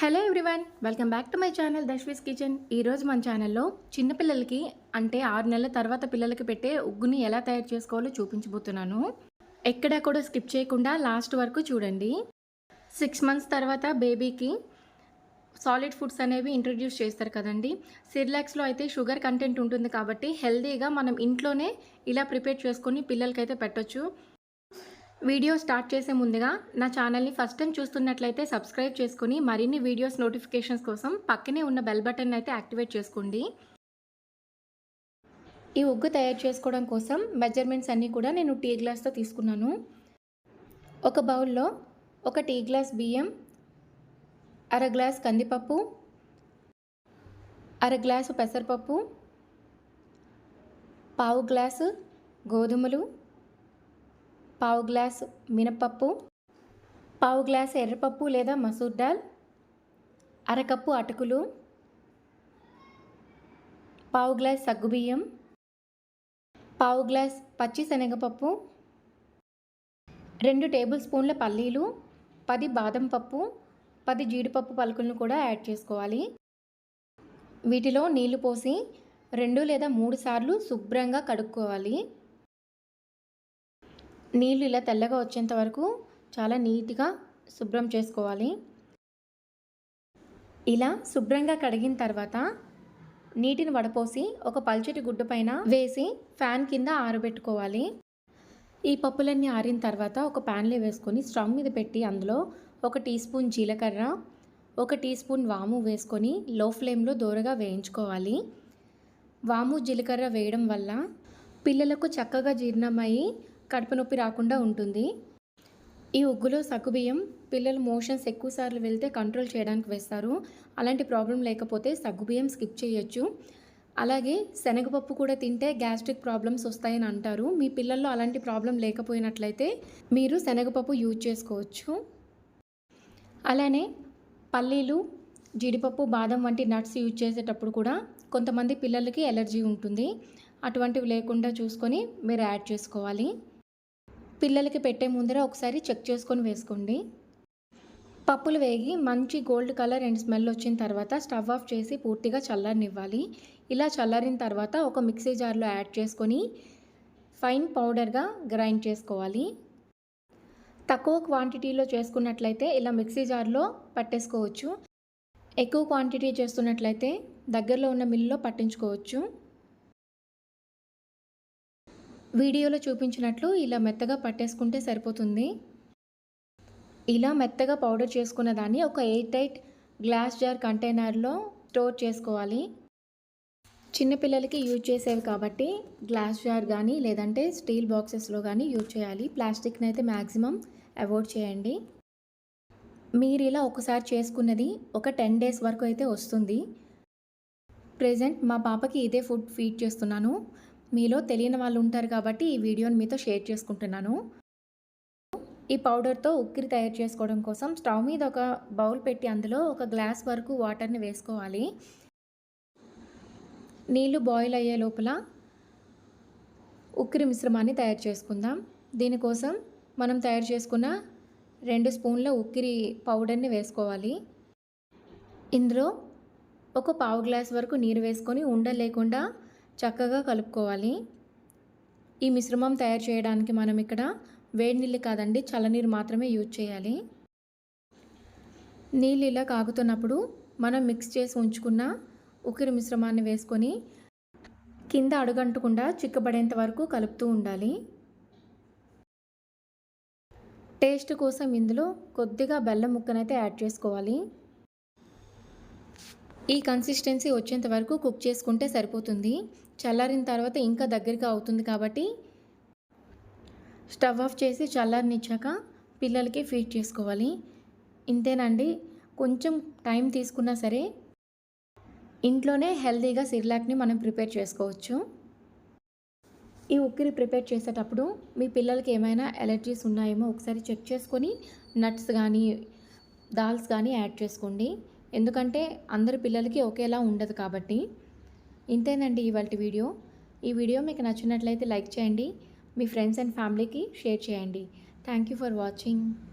Hello everyone welcome back to my channel దశ్విస్ kitchen. ఈరోజు మన ఛానల్లో చిన్నపిల్లలకి అంటే ఆరు నెలల తర్వాత పిల్లలకి పెట్టే ఉగ్గుని ఎలా తయారు చేసుకోవాలో చూపించబోతున్నాను. ఎక్కడా కూడా స్కిప్ చేయకుండా లాస్ట్ వరకు చూడండి. సిక్స్ మంత్స్ తర్వాత బేబీకి సాలిడ్ ఫుడ్స్ అనేవి ఇంట్రడ్యూస్ చేస్తారు కదండి. సిర్లాక్స్లో అయితే షుగర్ కంటెంట్ ఉంటుంది కాబట్టి హెల్తీగా మనం ఇంట్లోనే ఇలా ప్రిపేర్ చేసుకొని పిల్లలకైతే పెట్టొచ్చు. వీడియో స్టార్ట్ చేసే ముందుగా నా ఛానల్ని ఫస్ట్ టైం చూస్తున్నట్లయితే సబ్స్క్రైబ్ చేసుకుని మరిన్ని వీడియోస్ నోటిఫికేషన్స్ కోసం పక్కనే ఉన్న బెల్ బటన్ అయితే యాక్టివేట్ చేసుకోండి. ఈ ఉగ్గు తయారు చేసుకోవడం కోసం మెజర్మెంట్స్ అన్నీ కూడా నేను టీ గ్లాస్తో తీసుకున్నాను. ఒక బౌల్లో ఒక టీ గ్లాస్ బియ్యం అర గ్లాస్ కందిపప్పు అర గ్లాసు పెసరపప్పు పావు గ్లాసు గోధుమలు పావు గ్లాస్ మినపప్పు పావు గ్లాస్ ఎర్రపప్పు లేదా మసూర్ దాల్ అరకప్పు అటుకులు పావు గ్లాస్ సగ్గుబియ్యం పావు గ్లాస్ పచ్చి శనగపప్పు రెండు టేబుల్ స్పూన్ల పల్లీలు పది బాదం పప్పు పది జీడిపప్పు పలుకులను కూడా యాడ్ చేసుకోవాలి. వీటిలో నీళ్ళు పోసి రెండు లేదా మూడు సార్లు శుభ్రంగా కడుక్కోవాలి. నీళ్ళు ఇలా తెల్లగా వచ్చేంత వరకు చాలా నీట్గా శుభ్రం చేసుకోవాలి. ఇలా శుభ్రంగా కడిగిన తర్వాత నీటిని వడపోసి ఒక పల్చటి గుడ్డ పైన వేసి ఫ్యాన్ కింద ఆరబెట్టుకోవాలి. ఈ పప్పులన్నీ ఆరిన తర్వాత ఒక ప్యాన్లో వేసుకొని స్టవ్ మీద పెట్టి అందులో ఒక టీ స్పూన్ జీలకర్ర ఒక టీ స్పూన్ వాము వేసుకొని లో ఫ్లేమ్లో దూరగా వేయించుకోవాలి. వాము జీలకర్ర వేయడం వల్ల పిల్లలకు చక్కగా జీర్ణమయ్యి కడుపు నొప్పి రాకుండా ఉంటుంది. ఈ ఉగ్గులో సగ్గుబియ్యం పిల్లలు మోషన్స్ ఎక్కువసార్లు వెళ్తే కంట్రోల్ చేయడానికి వేస్తారు. అలాంటి ప్రాబ్లం లేకపోతే సగ్గుబియ్యం స్కిప్ చేయొచ్చు. అలాగే శనగపప్పు కూడా తింటే గ్యాస్ట్రిక్ ప్రాబ్లమ్స్ వస్తాయని అంటారు. మీ పిల్లల్లో అలాంటి ప్రాబ్లం లేకపోయినట్లయితే మీరు శనగపప్పు యూజ్ చేసుకోవచ్చు. అలానే పల్లీలు జీడిపప్పు బాదం వంటి నట్స్ యూజ్ చేసేటప్పుడు కూడా కొంతమంది పిల్లలకి ఎలర్జీ ఉంటుంది. అటువంటివి లేకుండా చూసుకొని మీరు యాడ్ చేసుకోవాలి. పిల్లలకి పెట్టే ముందర ఒకసారి చెక్ చేసుకొని వేసుకోండి. పప్పులు వేగి మంచి గోల్డ్ కలర్ అండ్ స్మెల్ వచ్చిన తర్వాత స్టవ్ ఆఫ్ చేసి పూర్తిగా చల్లారనివ్వాలి. ఇలా చల్లారిన తర్వాత ఒక మిక్సీ జార్లో యాడ్ చేసుకొని ఫైన్ పౌడర్గా గ్రైండ్ చేసుకోవాలి. తక్కువ క్వాంటిటీలో చేసుకున్నట్లయితే ఇలా మిక్సీ జార్లో పట్టేసుకోవచ్చు. ఎక్కువ క్వాంటిటీ చేస్తున్నట్లయితే దగ్గరలో ఉన్న మిల్లులో పట్టించుకోవచ్చు. వీడియోలో చూపించినట్లు ఇలా మెత్తగా పట్టేసుకుంటే సరిపోతుంది. ఇలా మెత్తగా పౌడర్ చేసుకున్న దాన్ని ఒక ఎయిట్ ఎయిట్ గ్లాస్ జార్ కంటైనర్లో స్టోర్ చేసుకోవాలి. చిన్నపిల్లలకి యూజ్ చేసేవి కాబట్టి గ్లాస్ జార్ కానీ లేదంటే స్టీల్ బాక్సెస్లో కానీ యూజ్ చేయాలి. ప్లాస్టిక్ని అయితే మ్యాక్సిమం అవాయిడ్ చేయండి. మీరు ఇలా ఒకసారి చేసుకున్నది ఒక టెన్ డేస్ వరకు అయితే వస్తుంది. ప్రజెంట్ మా పాపకి ఇదే ఫుడ్ ఫీడ్ చేస్తున్నాను. మీలో తెలియని వాళ్ళు ఉంటారు కాబట్టి ఈ వీడియోని మీతో షేర్ చేసుకుంటున్నాను. ఈ పౌడర్తో ఉక్కిరి తయారు చేసుకోవడం కోసం స్టవ్ మీద ఒక బౌల్ పెట్టి అందులో ఒక గ్లాస్ వరకు వాటర్ని వేసుకోవాలి. నీళ్ళు బాయిల్ అయ్యే లోపల ఉక్కిరి మిశ్రమాన్ని తయారు చేసుకుందాం. దీనికోసం మనం తయారు చేసుకున్న రెండు స్పూన్ల ఉక్కిరి పౌడర్ని వేసుకోవాలి. ఇందులో ఒక పావు గ్లాస్ వరకు నీరు వేసుకొని ఉండలేకుండా చక్కగా కలుపుకోవాలి. ఈ మిశ్రమం తయారు చేయడానికి మనం ఇక్కడ వేడి నీళ్ళు కాదండి చల్లనీరు మాత్రమే యూజ్ చేయాలి. నీళ్ళు ఇలా కాగుతున్నప్పుడు మనం మిక్స్ చేసి ఉంచుకున్న ఉక్కిరి మిశ్రమాన్ని వేసుకొని కింద అడుగంటకుండా చిక్కబడేంత వరకు కలుపుతూ ఉండాలి. టేస్ట్ కోసం ఇందులో కొద్దిగా బెల్లం ముక్కనైతే యాడ్ చేసుకోవాలి. ఈ కన్సిస్టెన్సీ వచ్చేంత వరకు కుక్ చేసుకుంటే సరిపోతుంది. చల్లారిన తర్వాత ఇంకా దగ్గరగా అవుతుంది కాబట్టి స్టవ్ ఆఫ్ చేసి చల్లారినిచ్చాక పిల్లలకి ఫీడ్ చేసుకోవాలి. ఇంతేనండి. కొంచెం టైం తీసుకున్నా సరే ఇంట్లోనే హెల్తీగా సిర్లాక్ని మనం ప్రిపేర్ చేసుకోవచ్చు. ఈ ఉక్కిరి ప్రిపేర్ చేసేటప్పుడు మీ పిల్లలకి ఏమైనా ఎలర్జీస్ ఉన్నాయేమో ఒకసారి చెక్ చేసుకొని నట్స్ కానీ దాల్స్ కానీ యాడ్ చేసుకోండి. ఎందుకంటే అందరి పిల్లలకి ఒకేలా ఉండదు కాబట్టి. ఇంతేనండి ఇవాళ వీడియో. ఈ వీడియో మీకు నచ్చినట్లయితే లైక్ చేయండి. మీ ఫ్రెండ్స్ అండ్ ఫ్యామిలీకి షేర్ చేయండి. Thank you for watching.